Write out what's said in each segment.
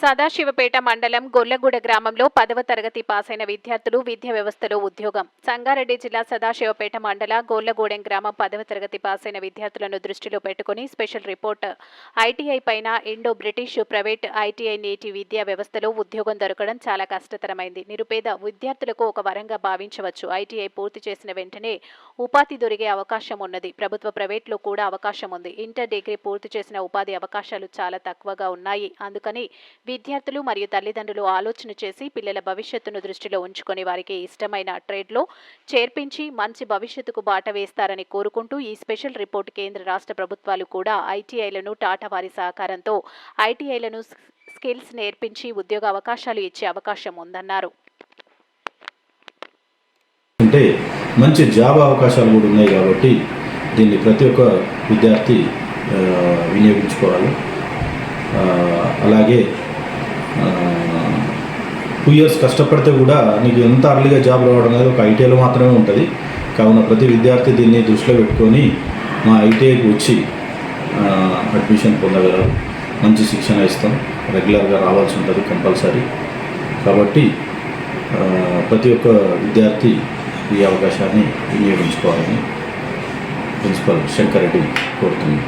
సదాశివపేట మండలం గొల్లగూడ గ్రామంలో పదవ తరగతి పాసైన విద్యార్థులు విద్యా వ్యవస్థలో ఉద్యోగం. సంగారెడ్డి జిల్లా సదాశివపేట మండల గొల్లగూడెం గ్రామం పదవ తరగతి పాసైన విద్యార్థులను దృష్టిలో పెట్టుకుని స్పెషల్ రిపోర్ట్. ఐటీఐ పైన ఇండో బ్రిటిష్ ప్రైవేట్ ఐటీఐ నేటి విద్యా వ్యవస్థలో ఉద్యోగం దొరకడం చాలా కష్టతరమైంది. నిరుపేద విద్యార్థులకు ఒక వరంగా భావించవచ్చు. ఐటీఐ పూర్తి చేసిన వెంటనే ఉపాధి దొరికే అవకాశం ఉన్నది. ప్రభుత్వ ప్రైవేట్లో కూడా అవకాశం ఉంది. ఇంటర్ డిగ్రీ పూర్తి చేసిన ఉపాధి అవకాశాలు చాలా తక్కువగా ఉన్నాయి. అందుకని విద్యార్థులు మరియు తల్లిదండ్రులు ఆలోచన చేసి పిల్లల భవిష్యత్తును దృష్టిలో ఉంచుకొని వారికి ఇష్టమైన ట్రేడ్లో చేర్పించి మంచి భవిష్యత్తుకు బాట వేస్తారని కోరుకుంటూ ఈ స్పెషల్ రిపోర్ట్ కేంద్ర రాష్ట్ర ప్రభుత్వాలు కూడా ఐటీఐలను టాటా వారి సహకారంతో ఐటీఐలను స్కిల్స్ నేర్పించి ఉద్యోగ అవకాశాలు ఇచ్చే అవకాశం ఉందన్నారు. అంటే మంచి జాబ్ అవకాశాలు కూడా ఉన్నాయి కాబట్టి దీన్ని ప్రతి ఒక్క విద్యార్థి వినియోగించుకోవాలి. అలాగే టూ ఇయర్స్ కష్టపడితే కూడా నీకు ఎంత అర్లీగా జాబ్ రావడం అనేది ఒక ఐటీఐలో మాత్రమే ఉంటుంది. కావున ప్రతి విద్యార్థి దీన్ని దృష్టిలో పెట్టుకొని మా ఐటీఐకి వచ్చి అడ్మిషన్ పొందగలరు. మంచి శిక్షణ ఇస్తాం. రెగ్యులర్గా రావాల్సి ఉంటుంది కంపల్సరీ. కాబట్టి ప్రతి ఒక్క విద్యార్థి ఈ అవకాశాన్ని వినియోగించుకోవాలని ప్రిన్సిపల్ శంకర్ రెడ్డి కోరుతుంది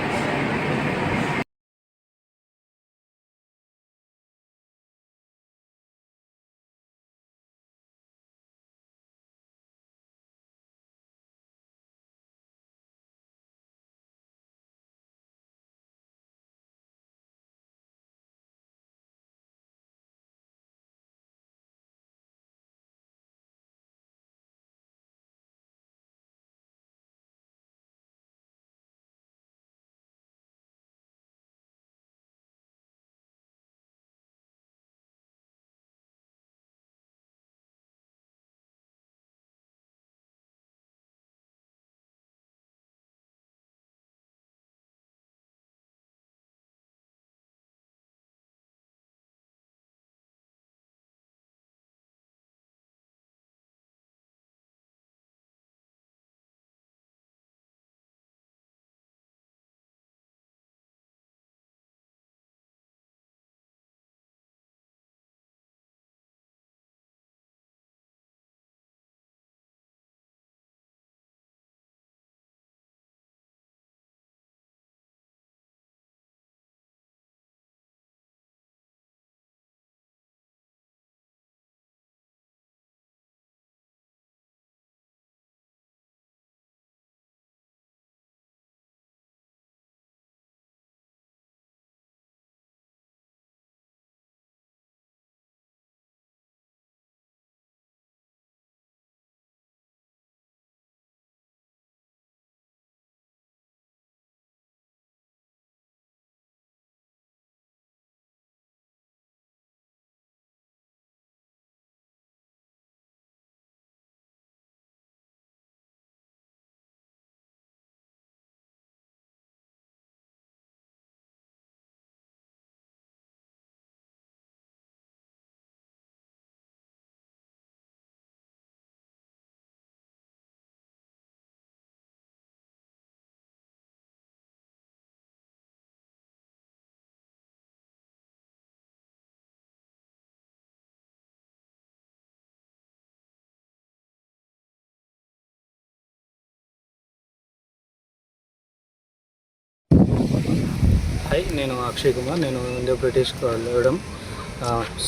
హాయ్ నేను అక్షయ్ కుమార్ నేను ఇండియా బ్రిటిష్ వెళ్ళడం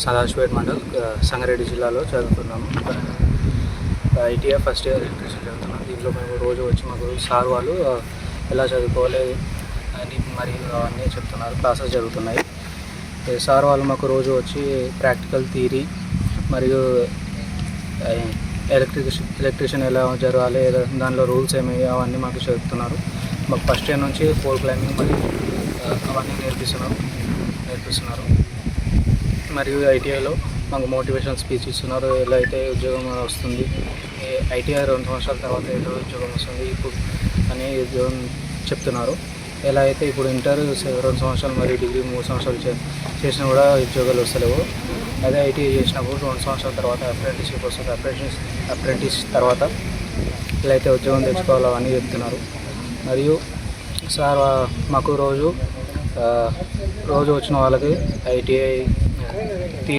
సదాశివేట్ మండల్ సంగారెడ్డి జిల్లాలో చదువుతున్నాను ఐటీఐ ఫస్ట్ ఇయర్ ఎలక్ట్రిసిటీ చదువుతున్నాను దీంట్లో మేము రోజు వచ్చి మాకు సార్ వాళ్ళు ఎలా చదువుకోవాలి అని మరియు అవన్నీ చెప్తున్నారు. క్లాసెస్ జరుగుతున్నాయి. సార్ వాళ్ళు మాకు రోజు వచ్చి ప్రాక్టికల్ థీరీ మరియు ఎలక్ట్రిషన్ ఎలక్ట్రిషియన్ ఎలా జరగాలి దానిలో రూల్స్ ఏమి అవన్నీ మాకు చెప్తున్నారు. మాకు ఫస్ట్ ఇయర్ నుంచి పోల్ క్లైంబింగ్ మరియు అవన్నీ నేర్పిస్తున్నారు నేర్పిస్తున్నారు. మరియు ఐటీఐలో మాకు మోటివేషన్ స్పీచ్ ఇస్తున్నారు ఎలా అయితే ఉద్యోగం వస్తుంది ఐటీఐ రెండు సంవత్సరాల తర్వాత ఏదో ఉద్యోగం వస్తుంది ఇప్పుడు అని ఉద్యోగం చెప్తున్నారు. ఎలా అయితే ఇప్పుడు ఇంటర్ రెండు సంవత్సరాలు మరియు డిగ్రీ మూడు సంవత్సరాలు చే- చేసినా కూడా ఉద్యోగాలు వస్తలేవు. అదే ఐటీఐ చేసినప్పుడు రెండు సంవత్సరాల తర్వాత అప్రెంటిస్షిప్ వస్తుంది. అప్రెంటిస్ అప్రెంటిస్ తర్వాత ఎలా అయితే ఉద్యోగం తెచ్చుకోవాలో అని చెప్తున్నారు. మరియు సార్ మాకు రోజు ఆ, రోజు వచ్చిన వాళ్ళకి ఐటీఐ